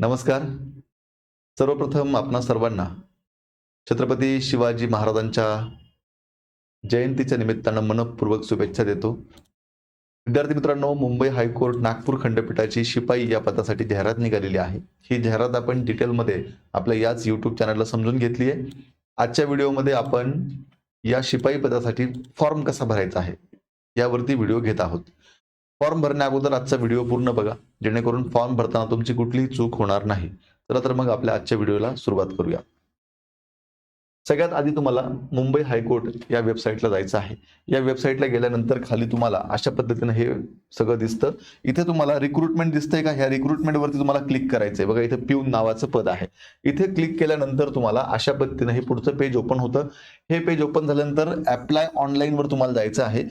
नमस्कार. सर्वप्रथम आपणा सर्वांना छत्रपती शिवाजी महाराजांच्या जयंतीच्या निमित्तानं मनपूर्वक शुभेच्छा देतो. विद्यार्थी मित्रांनो मुंबई हायकोर्ट नागपूर खंडपीठाची शिपाई या पदासाठी जाहिरात निघालेली आहे. ही जाहिरात आपण डिटेलमध्ये आपल्या याच यूट्यूब चॅनलला समजून घेतली आहे. आजच्या व्हिडिओमध्ये आपण या शिपाई पदासाठी फॉर्म कसा भरायचा आहे यावरती व्हिडिओ घेत आहोत. फॉर्म भरण्या अगोदर आजचा व्हिडिओ पूर्ण बघा. जेणेकरून फॉर्म भरताना तुमची कुठलीही चूक होणार नाही. चला तर मग आपल्या आजच्या व्हिडिओला सुरुवात करूया. सगळ्यात आधी तुम्हाला मुंबई हायकोर्ट या वेबसाईटला जायचं आहे. या वेबसाईटला गेल्यानंतर खाली तुम्हाला अशा पद्धतीनं हे सगळं दिसतं. इथे तुम्हाला रिक्रुटमेंट दिसतंय का? ह्या रिक्रुटमेंटवरती तुम्हाला क्लिक करायचंय. बघा इथे पिऊन नावाचं पद आहे. इथे क्लिक केल्यानंतर तुम्हाला अशा पद्धतीनं हे पुढचं पेज ओपन होतं. हे पेज ओपन झाल्यानंतर अप्लाय ऑनलाईनवर तुम्हाला जायचं आहे.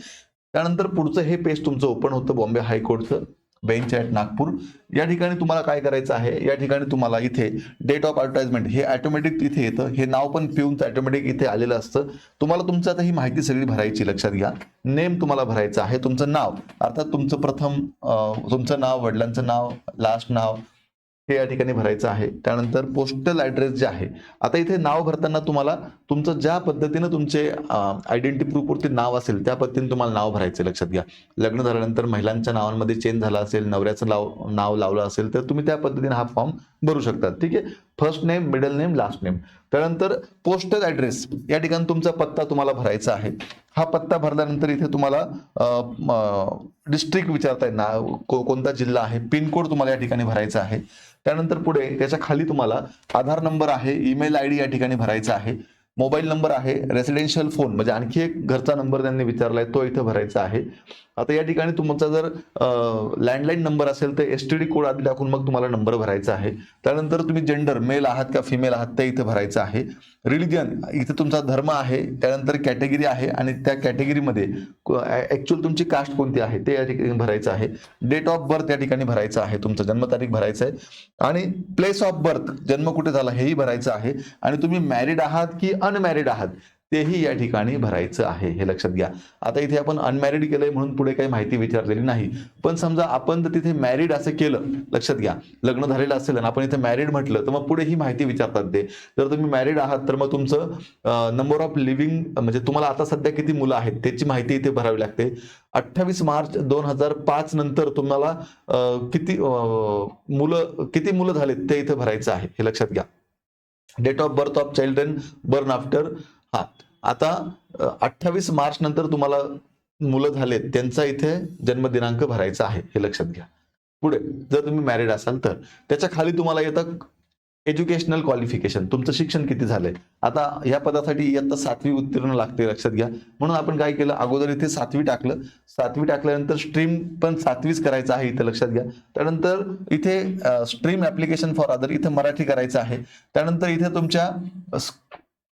त्यानंतर पुढचं हे पेज तुमचं ओपन होतं बॉम्बे हायकोर्टचं बेंच ॲट नागपूर. या ठिकाणी तुम्हाला काय करायचं आहे? या ठिकाणी तुम्हाला इथे डेट ऑफ ॲडव्हर्टाइजमेंट हे ऑटोमॅटिक इथे येतं. हे नाव पण पिऊनचं ऑटोमॅटिक इथे आलेलं असतं. तुम्हाला तुमचं आता ही माहिती सगळी भरायची लक्षात घ्या. नेम तुम्हाला भरायचं आहे. तुमचं नाव अर्थात तुमचं प्रथम तुमचं नाव वडिलांचं नाव लास्ट नाव हे या ठिकाणी भरायचं आहे. त्यानंतर पोस्टल ॲड्रेस जे आहे. आता इथे नाव भरताना तुम्हाला तुमचं ज्या पद्धतीनं तुमचे आयडेंटिटी प्रूफवरती नाव असेल त्या पद्धतीने तुम्हाला नाव भरायचं लक्षात घ्या. लग्न झाल्यानंतर महिलांच्या नावांमध्ये चेंज झाला असेल नवऱ्याचं नाव नाव लावलं असेल तर तुम्ही त्या पद्धतीने हा फॉर्म भरू शकता. ठीक आहे? First name middle name last name त्यानंतर पोस्टल ॲड्रेस या ठिकाणी तुमचा पत्ता तुम्हाला भरायचा आहे. हा पत्ता भरल्यानंतर इथे तुम्हाला डिस्ट्रिक्ट विचारताय ना को कोणता जिल्हा आहे? पिनकोड तुम्हाला या ठिकाणी भरायचा आहे. त्यानंतर पुढे त्याच्याखाली तुम्हाला आधार नंबर आहे ईमेल आय डी या ठिकाणी भरायचा आहे. मोबाईल नंबर आहे रेसिडेन्शियल फोन म्हणजे आणखी एक घरचा नंबर त्यांनी विचारलाय तो इथं भरायचा आहे. आता या ठिकाणी तुमचा जर लँडलाईन नंबर असेल तर एस टी डी कोड आधी टाकून मग तुम्हाला नंबर भरायचा आहे. त्यानंतर तुम्ही जेंडर मेल आहात का फिमेल आहात ते इथे भरायचं आहे. रिलिजन इथे तुमचा धर्म आहे त्यानंतर कॅटेगरी आहे आणि त्या कॅटेगरीमध्ये ॲक्च्युअल तुमची कास्ट कोणती आहे ते या ठिकाणी भरायचं आहे. डेट ऑफ बर्थ या ठिकाणी भरायचं आहे तुमचं जन्मतारीख भरायचं आहे. आणि प्लेस ऑफ बर्थ जन्म कुठे झाला हेही भरायचं आहे. आणि तुम्ही मॅरिड आहात की अनमॅरिड आहात? तेही या ठिकाणी भरायचं आहे हे लक्षात घ्या. आता इथे आपण अनमॅरिड केलंय म्हणून पुढे काही माहिती विचारलेली नाही. पण समजा आपण जर तिथे मॅरिड असं केलं लक्षात घ्या. लग्न झालेलं असेल आणि आपण इथे मॅरिड म्हटलं तर मग पुढे ही माहिती विचारतात ते. जर तुम्ही मॅरिड आहात तर मग तुमचं नंबर ऑफ लिव्हिंग म्हणजे तुम्हाला आता सध्या किती मुलं आहेत त्याची माहिती इथे भरावी लागते. अठ्ठावीस मार्च दोन हजार पाच नंतर तुम्हाला किती मुलं किती मुलं झालेत ते इथे भरायचं आहे हे लक्षात घ्या. Date of birth of children born after हा. आता अठ्ठावीस मार्च नंतर तुम्हाला मुलं झालेत त्यांचा इथे जन्मदिनांक भरायचा आहे हे लक्षात घ्या. पुढे जर तुम्ही मॅरिड असाल तर त्याच्याखाली तुम्हाला येतं एज्युकेशनल क्वालिफिकेशन तुमचं शिक्षण किती झालंय? आता या पदासाठी इयत्ता सातवी उत्तीर्ण लागते लक्षात घ्या. म्हणून आपण काय केलं अगोदर इथे सातवी टाकलं. सातवी टाकल्यानंतर स्ट्रीम पण सातवीच करायचं आहे इथे लक्षात घ्या. त्यानंतर इथे स्ट्रीम ऍप्लिकेशन फॉर अदर इथे मराठी करायचं आहे. त्यानंतर इथे तुमच्या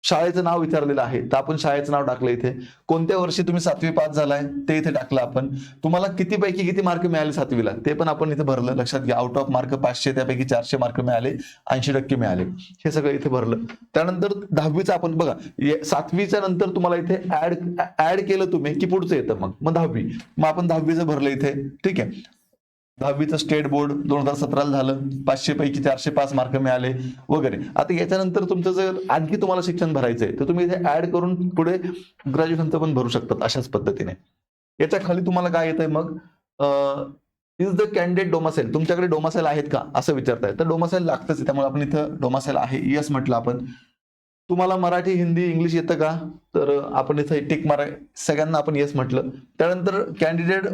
शाळेचं नाव विचारलेलं आहे. तर आपण शाळेचं नाव टाकलं इथे. कोणत्या वर्षी तुम्ही सातवी पास झालाय? ते इथे टाकलं आपण. तुम्हाला किती पैकी किती मार्क मिळाले सातवीला? ते पण आपण इथे भरलं. लक्षात घ्या. आउट ऑफ मार्क पाचशे त्यापैकी चारशे मार्क मिळाले. ऐंशी टक्के मिळाले. हे सगळं इथे भरलं. त्यानंतर दहावीचं आपण बघा. सातवीच्या नंतर तुम्हाला इथे ऍड ऍड केलं तुम्ही की पुढचं येतं मग. मग दहावी. मग आपण दहावीचं भरलं इथे. ठीक आहे. दहावीचं स्टेट बोर्ड दोन हजार सतराला झालं. पाचशे पैकी चारशे पाच मार्क मिळाले वगैरे. आता याच्यानंतर तुमचं जर आणखी तुम्हाला शिक्षण भरायचंय तर तुम्ही इथे ऍड करून पुढे ग्रॅज्युएशनचं पण भरू शकतात अशाच पद्धतीने. याच्या खाली तुम्हाला काय येतंय मग? इज द कॅन्डिडेट डोमासेल तुमच्याकडे डोमासेल आहेत का? असं विचारताय तर डोमासेल लागतंच त्यामुळे आपण इथं डोमासेल आहे. यस म्हटलं आपण. तुम्हाला मराठी हिंदी इंग्लिश येतं का? तर आपण इथं टिक मारा सगळ्यांना आपण येस म्हटलं. त्यानंतर कॅन्डिडेट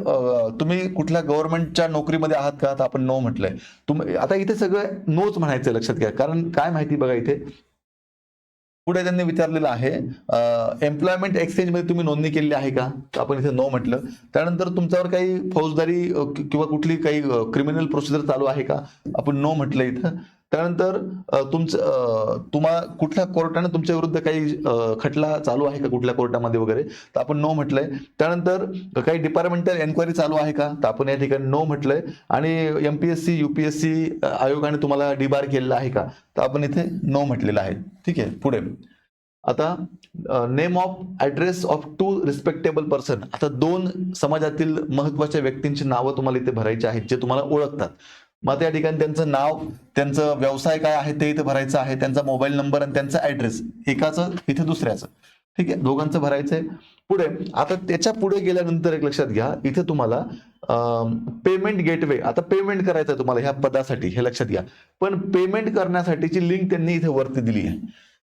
तुम्ही कुठल्या गव्हर्नमेंटच्या नोकरीमध्ये आहात का? तर आपण नो म्हटलंय. तुम्ही आता इथे सगळं नोच म्हणायचं लक्षात घ्या. कारण काय माहिती बघा इथे? पुढे त्यांनी विचारलेलं आहे एम्प्लॉयमेंट एक्सचेंजमध्ये तुम्ही नोंदणी केलेली आहे का? तर आपण इथे नो म्हटलं. त्यानंतर तुमच्यावर काही फौजदारी किंवा कुठली काही क्रिमिनल प्रोसिजर चालू आहे का? आपण नो म्हटलं इथं. त्यानंतर तुमचं तुम्हा कुठल्या कोर्टाने तुमच्या विरुद्ध काही खटला चालू आहे का कुठल्या कोर्टामध्ये वगैरे? तर आपण नो म्हटलंय. त्यानंतर काही डिपार्टमेंटल एन्क्वायरी चालू आहे का? तर आपण या ठिकाणी नो म्हटलंय. आणि एमपीएससी सी आयोगाने तुम्हाला डिबार केलेला आहे का? तर आपण इथे नो म्हटलेलं आहे. ठीक आहे पुढे. आता name of address of two respectable person आता दोन समाजातील महत्त्वाच्या व्यक्तींची नावं तुम्हाला इथे भरायची आहेत जे तुम्हाला ओळखतात. मग त्या ठिकाणी त्यांचं नाव त्यांचं व्यवसाय काय आहे ते इथे भरायचं आहे त्यांचा मोबाईल नंबर आणि त्यांचा ऍड्रेस एकाचं इथे दुसऱ्याचं. ठीक आहे? दोघांचं भरायचंय. पुढे आता त्याच्या पुढे गेल्यानंतर एक लक्षात घ्या इथे तुम्हाला पेमेंट गेटवे आता पेमेंट करायचं आहे तुम्हाला ह्या पदासाठी हे लक्षात घ्या. पण पेमेंट करण्यासाठीची लिंक त्यांनी इथे वरती दिली आहे.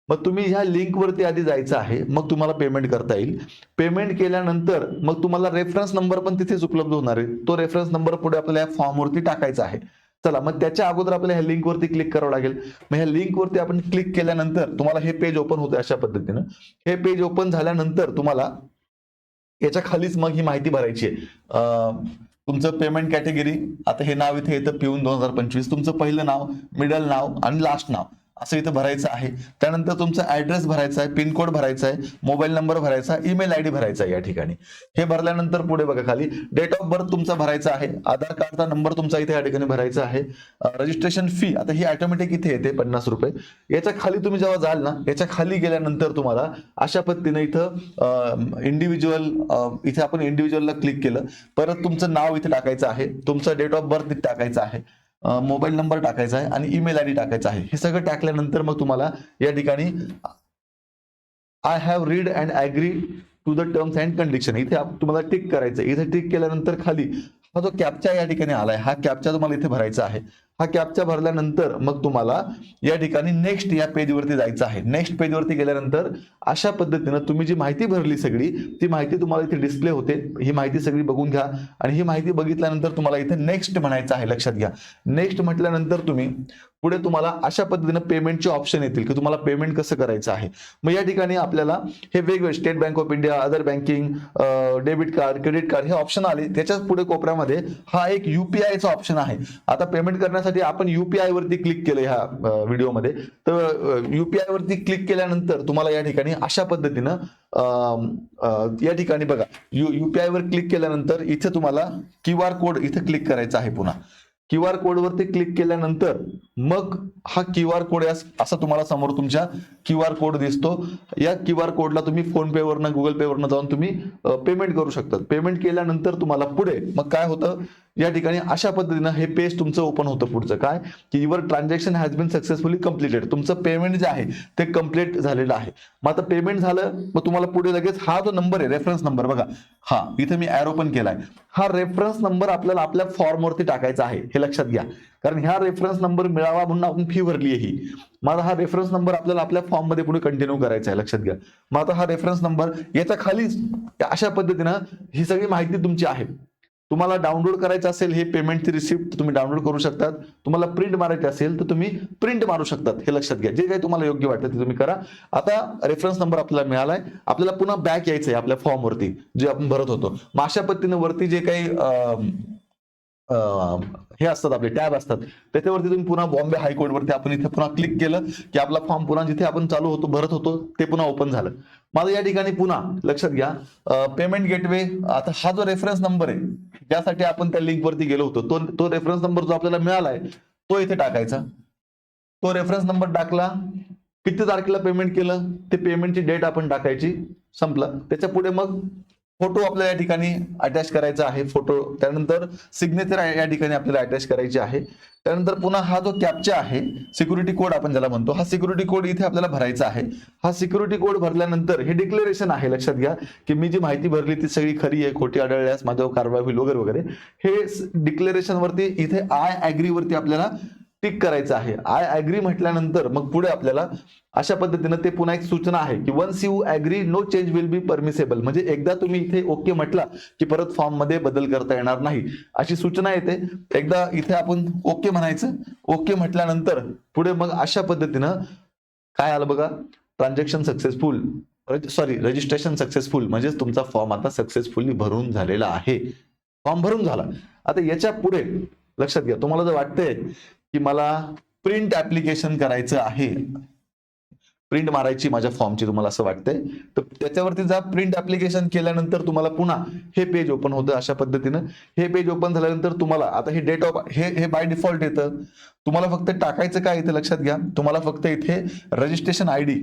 मग तुम्ही ह्या लिंकवरती आधी जायचं आहे मग तुम्हाला पेमेंट करता येईल. पेमेंट केल्यानंतर मग तुम्हाला रेफरन्स नंबर पण तिथेच उपलब्ध होणार आहे. तो रेफरन्स नंबर पुढे आपल्याला या टाकायचा आहे. चला मग त्याच्या अगोदर आपल्याला ह्या लिंक वरती क्लिक करावं लागेल. मग ह्या लिंक वरती आपण क्लिक केल्यानंतर तुम्हाला हे पेज ओपन होतं अशा पद्धतीनं. हे पेज ओपन झाल्यानंतर तुम्हाला याच्या खालीच मग ही माहिती भरायची आहे. तुमचं पेमेंट कॅटेगरी आता हे नाव इथे येतं पिऊन दोन हजार पंचवीस. तुमचं पहिलं नाव मिडल नाव आणि लास्ट नाव. असं इथं भरायचं आहे. त्यानंतर तुमचा ऍड्रेस भरायचा आहे पिनकोड भरायचा आहे मोबाईल नंबर भरायचा आहे ईमेल आयडी भरायचा आहे या ठिकाणी. हे भरल्यानंतर पुढे बघा खाली डेट ऑफ बर्थ तुमचा भरायचा आहे आधार कार्डचा नंबर तुमचा इथे या ठिकाणी भरायचा आहे रजिस्ट्रेशन फी आता ही ऑटोमॅटिक इथे येते पन्नास रुपये. याच्या खाली तुम्ही जेव्हा जाल ना याच्या खाली गेल्यानंतर तुम्हाला अशा पद्धतीने इथं इंडिव्हिज्युअल इथे आपण इंडिव्हिज्युअलला क्लिक केलं. परत तुमचं नाव इथे टाकायचं आहे तुमचं डेट ऑफ बर्थ टाकायचं आहे. मोबाईल नंबर टाकायचा आहे आणि ईमेल आय डी टाकायचा आहे. हे सगळं टाकल्यानंतर मग तुम्हाला या ठिकाणी I have read and agree to the terms and condition इथे तुम्हाला टिक करायचं इथे टिक केल्यानंतर खाली हा जो कॅपचा या ठिकाणी आलाय हा कॅपचा तुम्हाला इथे भरायचा आहे. हा कॅपचा भरल्यानंतर मग तुम्हाला या ठिकाणी नेक्स्ट या पेजवरती जायचं आहे. नेक्स्ट पेजवरती गेल्यानंतर अशा पद्धतीनं तुम्ही जी माहिती भरली सगळी ती माहिती तुम्हाला इथे डिस्प्ले होते. ही माहिती सगळी बघून घ्या आणि ही माहिती बघितल्यानंतर तुम्हाला इथे नेक्स्ट म्हणायचं आहे लक्षात घ्या. नेक्स्ट म्हटल्यानंतर तुम्ही पुढे तुम्हाला अशा पद्धतीनं पेमेंटचे ऑप्शन येतील की तुम्हाला पेमेंट कसं करायचं आहे. मग या ठिकाणी आपल्याला हे वेगवेगळे State Bank of India other banking debit card credit card हे ऑप्शन आले. त्याच्याच पुढे कोपऱ्यामध्ये हा एक युपीआयचा ऑप्शन आहे. आता पेमेंट करण्यासाठी आपण युपीआय वरती क्लिक केलं ह्या व्हिडिओमध्ये तर युपीआय वरती क्लिक केल्यानंतर तुम्हाला या ठिकाणी अशा पद्धतीनं या ठिकाणी बघा. यु युपीआय वर क्लिक केल्यानंतर इथे तुम्हाला क्यू आर कोड इथे क्लिक करायचा आहे पुन्हा. क्यू आर कोडवरती क्लिक केल्यानंतर मग हा क्यू आर कोड असा तुम्हाला समोर तुमच्या क्यू आर कोड दिसतो. या क्यू आर कोडला तुम्ही फोन पे वरनं गुगल पे वरनं जाऊन तुम्ही पेमेंट करू शकता पेमेंट केल्यानंतर तुम्हाला पुढे मग काय होतं? या ठिकाणी अशा पद्धतीनं हे पेज तुमचं ओपन होतं पुढचं. काय? की your transaction has been successfully completed तुमचं पेमेंट जे आहे ते कंप्लीट झालेलं आहे. मग आता पेमेंट झालं मग तुम्हाला पुढे लगेच हा जो नंबर आहे रेफरन्स नंबर बघा. हा इथे मी ॲरो पण केलाय. हा रेफरन्स नंबर आपल्याला आपल्या फॉर्मवरती टाकायचा आहे. हे लक्षात घ्या. कारण ह्या रेफरन्स नंबर मिळावा म्हणून आपण फी भरली आहे ही. माझा हा रेफरन्स नंबर आपल्याला आपल्या फॉर्ममध्ये पुढे कंटिन्यू करायचा आहे लक्षात घ्या. मग आता हा रेफरन्स नंबर याच्या खाली अशा पद्धतीनं ही सगळी माहिती तुमची आहे. तुम्हाला डाउनलोड करायचं असेल हे पेमेंटची रिसिप्ट तुम्ही डाउनलोड करू शकतात. तुम्हाला प्रिंट मारायची असेल तर तुम्ही प्रिंट मारू शकतात. हे लक्षात घ्या. जे काही तुम्हाला योग्य वाटतं ते तुम्ही करा. आता रेफरन्स नंबर आपल्याला मिळालाय. आपल्याला पुन्हा बॅक यायचं आहे आपल्या फॉर्म वरती जे आपण भरत होतो. मग अशा पद्धतीने वरती जे काही हे असतात आपले टॅब असतात. त्याच्यावरती तुम्ही पुन्हा बॉम्बे हायकोर्टवरती आपण इथे पुन्हा क्लिक केलं की आपला फॉर्म पुन्हा जिथे आपण चालू होतो भरत होतो ते पुन्हा ओपन झालं. माझं या ठिकाणी पुन्हा लक्षात घ्या. पेमेंट गेटवे आता हा जो रेफरन्स नंबर आहे ज्यासाठी आपण त्या लिंकवरती गेलो होतो तो तो रेफरन्स नंबर जो आपल्याला मिळाला आहे तो इथे टाकायचा. तो रेफरन्स नंबर टाकला किती तारखेला पेमेंट केलं ते पेमेंटची डेट आपण टाकायची संपलं. त्याच्या पुढे मग फोटो आपल्याला या ठिकाणी अटॅच करायचा आहे. फोटो त्यानंतर सिग्नेचर या ठिकाणी आपल्याला अटॅच करायची आहे. त्यानंतर पुन्हा हा जो कॅप्चा आहे सिक्युरिटी कोड आपण ज्याला म्हणतो हा सिक्युरिटी कोड इथे आपल्याला भरायचा आहे. हा सिक्युरिटी कोड भरल्यानंतर हे डिक्लेरेशन आहे लक्षात घ्या की मी जी माहिती भरली ती सगळी खरी आहे खोटी आढळल्यास माझ्यावर कारवाई होईल वगैरे वगैरे. हे डिक्लेरेशन वरती इथे आय अॅग्री वरती आपल्याला टिक करायचं आहे. आय ऍग्री म्हटल्यानंतर मग पुढे आपल्याला अशा पद्धतीनं ते पुन्हा एक सूचना आहे की once you agree no change will be permissible म्हणजे एकदा तुम्ही इथे ओके म्हटला की परत फॉर्ममध्ये बदल करता येणार नाही. अशी सूचना येते. एकदा इथे आपण ओके म्हणायचं. ओके म्हटल्यानंतर पुढे मग अशा पद्धतीनं काय आलं बघा? Transaction successful sorry registration successful म्हणजेच तुमचा फॉर्म आता सक्सेसफुली भरून झालेला आहे. फॉर्म भरून झाला. आता याच्यापुढे लक्षात घ्या. तुम्हाला जर वाटतंय की मला प्रिंट ऍप्लिकेशन करायचं आहे. प्रिंट मारायची माझ्या फॉर्मची तुम्हाला असं वाटतंय. तर त्याच्यावरती जा प्रिंट ऍप्लिकेशन केल्यानंतर तुम्हाला पुन्हा हे पेज ओपन होतं अशा पद्धतीनं. हे पेज ओपन झाल्यानंतर तुम्हाला आता हे डेट ऑफ हे हे बाय डिफॉल्ट येतं. तुम्हाला फक्त टाकायचं काय इथे लक्षात घ्या. तुम्हाला फक्त इथे रजिस्ट्रेशन आयडी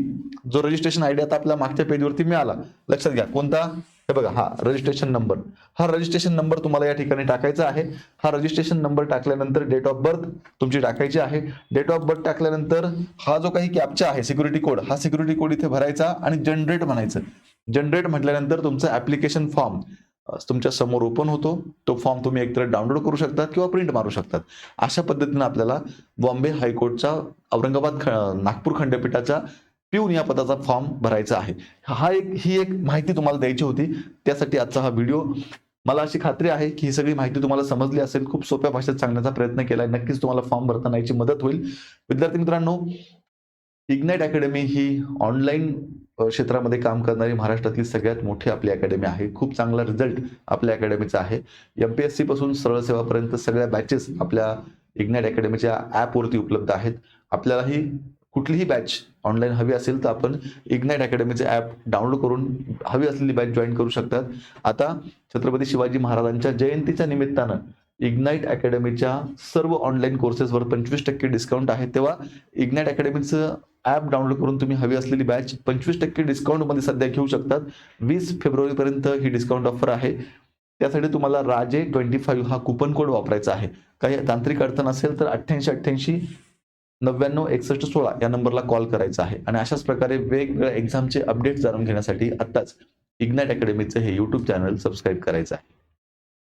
जो रजिस्ट्रेशन आयडी आता आपल्या मागच्या पेजवरती मिळाला. लक्षात घ्या. कोणता? हे बघा हा रजिस्ट्रेशन नंबर हा रजिस्ट्रेशन नंबर तुम्हाला या ठिकाणी टाकायचा आहे. हा रजिस्ट्रेशन नंबर टाकल्यानंतर डेट ऑफ बर्थ तुमची टाकायची आहे. डेट ऑफ बर्थ टाकल्यानंतर हा जो काही कॅपचा आहे सिक्युरिटी कोड हा सिक्युरिटी कोड इथे भरायचा आणि जनरेट म्हणायचं. जनरेट म्हटल्यानंतर तुमचं ऍप्लिकेशन फॉर्म तुमच्यासमोर ओपन होतो. तो फॉर्म तुम्ही एकतर डाउनलोड करू शकतात किंवा प्रिंट मारू शकतात. अशा पद्धतीनं आपल्याला बॉम्बे हायकोर्टचा औरंगाबाद ख- नागपूर खंडपीठाचा पिऊन या पदाचा फॉर्म भरायचा आहे. हा एक ही एक माहिती तुम्हाला द्यायची होती. त्यासाठी आजचा हा व्हिडिओ मला अशी खात्री आहे की ही सगळी माहिती तुम्हाला समजली असेल. खूप सोप्या भाषेत सांगण्याचा प्रयत्न केला आहे नक्कीच तुम्हाला फॉर्म भरताना याची मदत होईल. विद्यार्थी मित्रांनो इग्नाईट अकॅडमी ही ऑनलाईन क्षेत्रामध्ये काम करणारी महाराष्ट्रातली सगळ्यात मोठी आपली अकॅडमी आहे. खूप चांगला रिझल्ट आपल्या अकॅडमीचा आहे. एमपीएससी पासून सरळ सेवापर्यंत सगळ्या बॅचेस आपल्या इग्नाईट अकॅडमीच्या ॲपवरती उपलब्ध आहेत. आपल्यालाही कुठलीही बॅच ऑनलाईन हवी असेल तर आपण इग्नाईट अकॅडमीचे ॲप डाउनलोड करून हवी असलेली बॅच जॉईन करू शकतात. आता छत्रपती शिवाजी महाराजांच्या जयंतीच्या निमित्तानं इग्नाईट अकॅडमीच्या सर्व ऑनलाईन कोर्सेसवर पंचवीस टक्के डिस्काउंट आहे. तेव्हा इग्नाईट अकॅडमीचं ॲप डाउनलोड करून तुम्ही हवी असलेली बॅच पंचवीस टक्के डिस्काउंटमध्ये सध्या घेऊ शकतात. वीस फेब्रुवारीपर्यंत ही डिस्काउंट ऑफर आहे. त्यासाठी तुम्हाला राजे ट्वेंटी फाईव्ह हा कुपन कोड वापरायचा आहे. काही तांत्रिक अडचण असेल तर अठ्ठ्याऐंशी अठ्ठ्याऐंशी नव्याण्णव एकसष्ट सोळा या नंबरला कॉल करायचा आहे. आणि अशाच प्रकारे वेगवेगळ्या एक्झामचे अपडेट जाणून घेण्यासाठी आत्ताच इग्नाइट अकॅडमीचं हे यूट्यूब चॅनल सबस्क्राईब करायचं आहे.